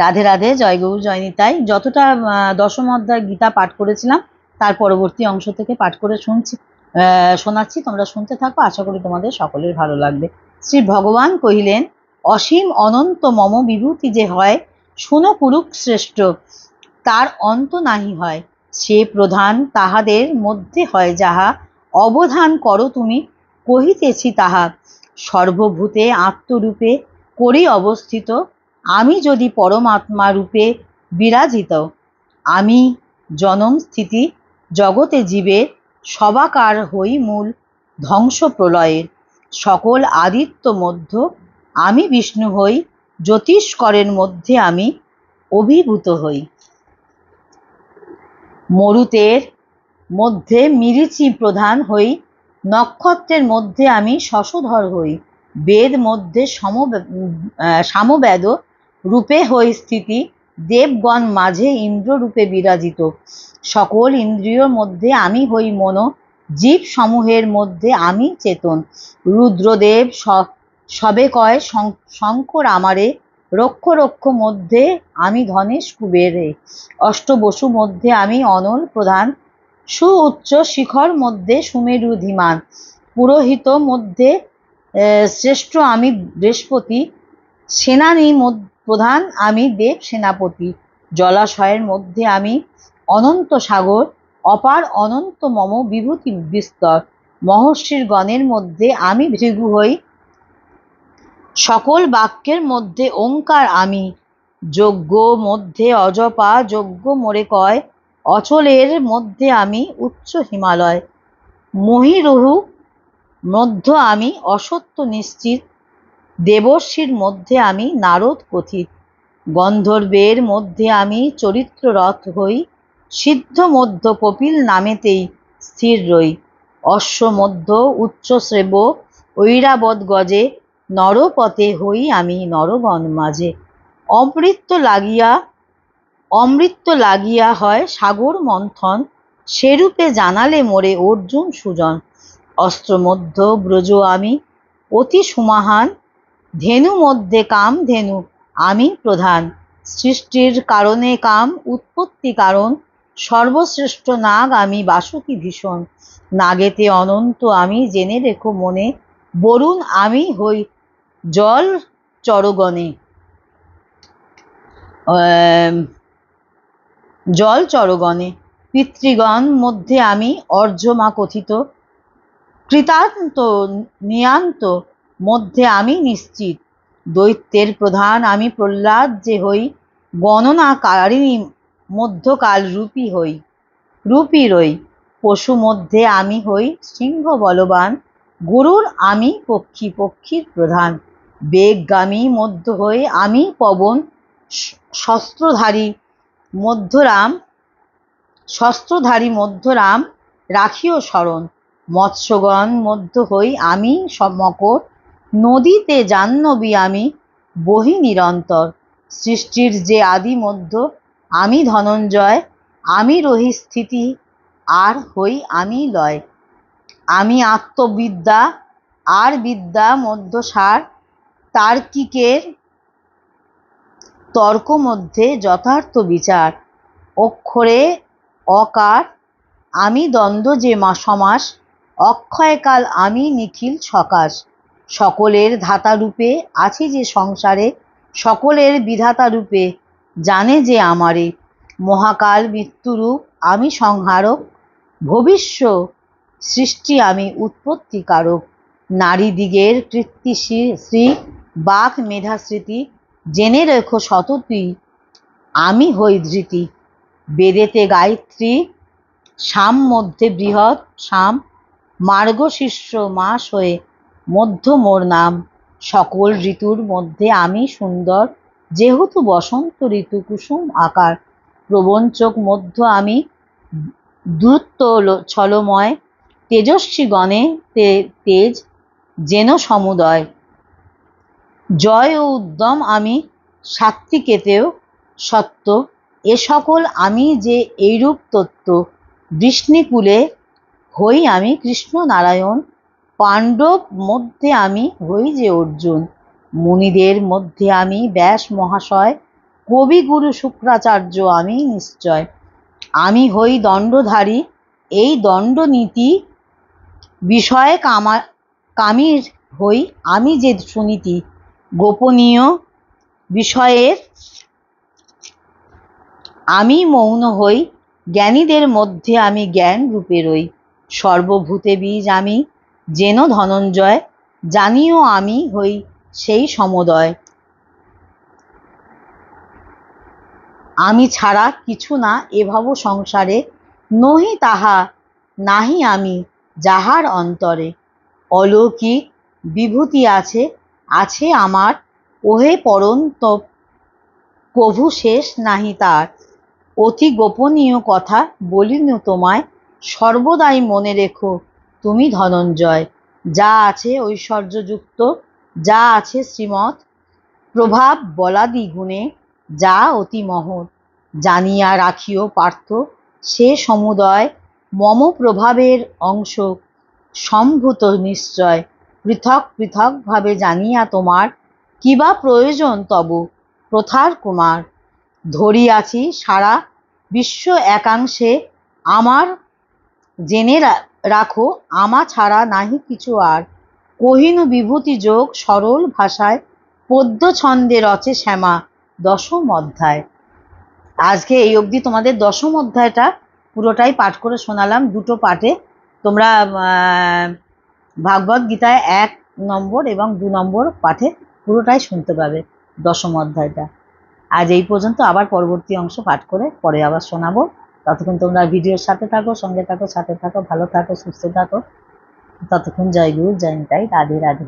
রাধে রাধে, জয় গৌর, জয় নিতাই। যতটা দশম অধ্যায় গীতা পাঠ করেছিলাম, তার পরবর্তী অংশ থেকে পাঠ করে শুনছি শোনাচ্ছি। তোমরা শুনতে থাকো, আশা করি তোমাদের সকলের ভালো লাগবে। শ্রী ভগবান কহিলেন, অসীম অনন্ত মম বিভূতি যে হয়, শুনো কুরুক শ্রেষ্ঠ তার অন্ত নাহি হয়। সে প্রধান তাহাদের মধ্যে হয় যাহা, অবধান করো তুমি, কহিতেছি তাহা। সর্বভূতে আত্মরূপে করি অবস্থিত আমি যদি পরমাত্মা রূপে বিরাজিত, আমি জনম স্থিতি জগতে জীবের সবাকার হই মূল ধ্বংস প্রলয়ের সকল আদিত্য মধ্য, আমি বিষ্ণু হই জ্যোতিষ্করের মধ্যে আমি অভিভূত হই। মরুতের মধ্যে মিরিচি প্রধান হই, নক্ষত্রের মধ্যে আমি শশধর হই, বেদ মধ্যে সম সামবেদ রূপে হই স্থিতি, দেবগণ মাঝে ইন্দ্র রূপে বিরাজিত। সকল ইন্দ্রিয়র মধ্যে আমি হই মন, জীব সমূহের মধ্যে আমি চেতন। রুদ্রদেব সবে কয় শঙ্কর আমারে, রক্ষ রক্ষ মধ্যে আমি ধনেশ কুবেরে। অষ্টবসু মধ্যে আমি অনল প্রধান সু উচ্চ শিখর মধ্যে সুমেরু ধীমান। পুরোহিত মধ্যে শ্রেষ্ঠ আমি বৃহস্পতি, সেনানী মধ্য- প্রধান আমি দেব সেনাপতি। জলাশয়ের মধ্যে আমি অনন্ত সাগর, অপার অনন্ত মম বিভূতি বিস্তর। মহর্ষির গণের মধ্যে আমি ভৃগু হই। সকল বাক্যের মধ্যে ওঙ্কার আমি। যজ্ঞ মধ্যে অজপা, যজ্ঞ মোরে কয়। অচলের মধ্যে আমি উচ্চ হিমালয়। মহিরুহু মধ্য আমি অসত্য নিশ্চিত। দেবর্ষির মধ্যে আমি নারদ কথিত। গন্ধর্বের মধ্যে আমি চরিত্ররথ হই। সিদ্ধ মধ্য কপিল নামেতেই স্থির রই। অশ্ব মধ্য উচ্চ শ্রেব ঐরাবত গজে নরপথে হই আমি নরগণ মাঝে। অমৃত লাগিয়া অমৃত লাগিয়া হয় সাগর মন্থন। সেরূপে জানালে মোরে অর্জুন সুজন। অস্ত্রমধ্য ব্রজ আমি অতি সুমাহান। ধেনু মধ্যে কাম ধেনু, আমি প্রধান। সৃষ্টির কারণে কাম, উৎপত্তি কারণ। সর্বশ্রেষ্ঠ নাগ, আমি বাসুকি ভীষণ। নাগেতে অনন্ত, আমি জেনে রেখো মনে। বরুণ, আমি হই জল চরগণে। জল চরগণে। পিতৃগণ মধ্যে আমি অর্জমা কথিত। কৃতান্ত, নিয়ান্ত মধ্যে আমি নিশ্চিত। দৈত্যের প্রধান আমি প্রহ্লাদ যে হই গণনাকারিণী মধ্যকাল রূপী হই, রূপী রই। পশু মধ্যে আমি হই সিংহ বলবান, গরুর আমি পক্ষী পক্ষীর প্রধান। বেগগামী মধ্য হয়ে আমি পবন শস্ত্রধারী মধ্যরাম শস্ত্রধারী মধ্যরাম রাখিও স্মরণ মৎস্যগণ মধ্য হই আমি মকর নদীতে জাহ্নবী আমি বহি নিরন্তর। সৃষ্টির যে আদি মধ্য, আমি ধনঞ্জয়, আমি রহি স্থিতি, আর হই আমি লয়। আমি আত্মবিদ্যা, আর বিদ্যা মধ্যসার তার্কিকের তর্ক মধ্যে যথার্থ বিচার। অক্ষরে অকার, আমি দ্বন্দ্ব যে সমাস অক্ষয়কাল আমি নিখিল সকাশ। সকলের ধাতা রূপে আছি যে সংসারে, সকলের বিধাতা রূপে জানে যে আমারে। মহাকাল মৃত্যুরূপ আমি সংহারক, ভবিষ্য সৃষ্টি আমি উৎপত্তিকারক। নারীদিগের কৃত্তি শ্রী- বাক মেধাস্মৃতি, জেনে রেখো সততই আমি হই ধৃতি। বেদেতে গায়ত্রী সাম মধ্যে বৃহৎ সাম মার্গশীর্ষ মাস হয়ে মধ্য মোর নাম। সকল ঋতুর মধ্যে আমি সুন্দর। যেহেতু বসন্ত ঋতু কুসুম আকার প্রবঞ্চক মধ্য আমি দ্রুত ছলময়। তেজস্বী গণে তেজ যেন সমুদয়। জয় ও উদ্যম আমি সাত্বিকেতেও সত্য। এ সকল আমি যে এইরূপ তত্ত্ব বৃষ্ণিকুলে হই আমি কৃষ্ণ নারায়ণ। পাণ্ডব মধ্যে আমি হই যে অর্জুন। মুনিদের মধ্যে আমি ব্যাস মহাশয় কবিগুরু শুক্রাচার্য আমি নিশ্চয়। আমি হই দণ্ডধারী, এই দণ্ডনীতি বিষয়ে কামা, কামির হই আমি যে সুনীতি। গোপনীয় বিষয়ের আমি মৌন হই, জ্ঞানীদের মধ্যে আমি জ্ঞান রূপে রই। সর্বভূতে বীজ আমি যেন ধনঞ্জয়, জানিও আমি হই সেই সমদয়। আমি ছাড়া কিছু না এভাব সংসারে, নহি তাহা, নাহি আমি যাহার অন্তরে। অলৌকিক বিভূতি আছে আছে আমার, ওহে পরন্ত প্রভু শেষ নাহি তার। অতি গোপনীয় কথা বলিনু তোমায়, সর্বদাই মনে রেখো তুমি ধনঞ্জয়। যা আছে ঐশ্বর্যযুক্ত, যা আছে শ্রীমৎ। প্রভাব বলাদি গুণে যা অতি মহৎ। জানিয়া রাখিও পার্থ, সে সমুদয় মম প্রভাবের অংশ। সম্ভূত নিশ্চয়, পৃথক পৃথকভাবে জানিয়া তোমার কিবা প্রয়োজন তব, প্রথার কুমার। ধরিয়াছি সারা বিশ্ব একাংশে আমার জেনে রাখো, আমা ছাড়া নাহি কিছু আর। কহিনু বিভূতি যোগ সরল ভাষায় পদ্য ছন্দে রচে শ্যামা দশম অধ্যায়। আজকে এই অবধি তোমাদের দশম অধ্যায়টা পুরোটাই পাঠ করে শোনালাম, দুটো পাঠে। তোমরা ভাগবত গীতায় এক নম্বর এবং দু নম্বর পাঠে পুরোটাই শুনতে পাবে দশম অধ্যায়টা। আজ এই পর্যন্ত আবার পরবর্তী অংশ পাঠ করে পরে আবার শোনাবো। ততক্ষণ তোমরা ভিডিওর সাথে থাকো, সঙ্গে থাকো, সাথে থাকো, ভালো থাকো, সুস্থ থাকো। ততক্ষণ জয় গুরু, জয় নিতাই। রাধে রাধে।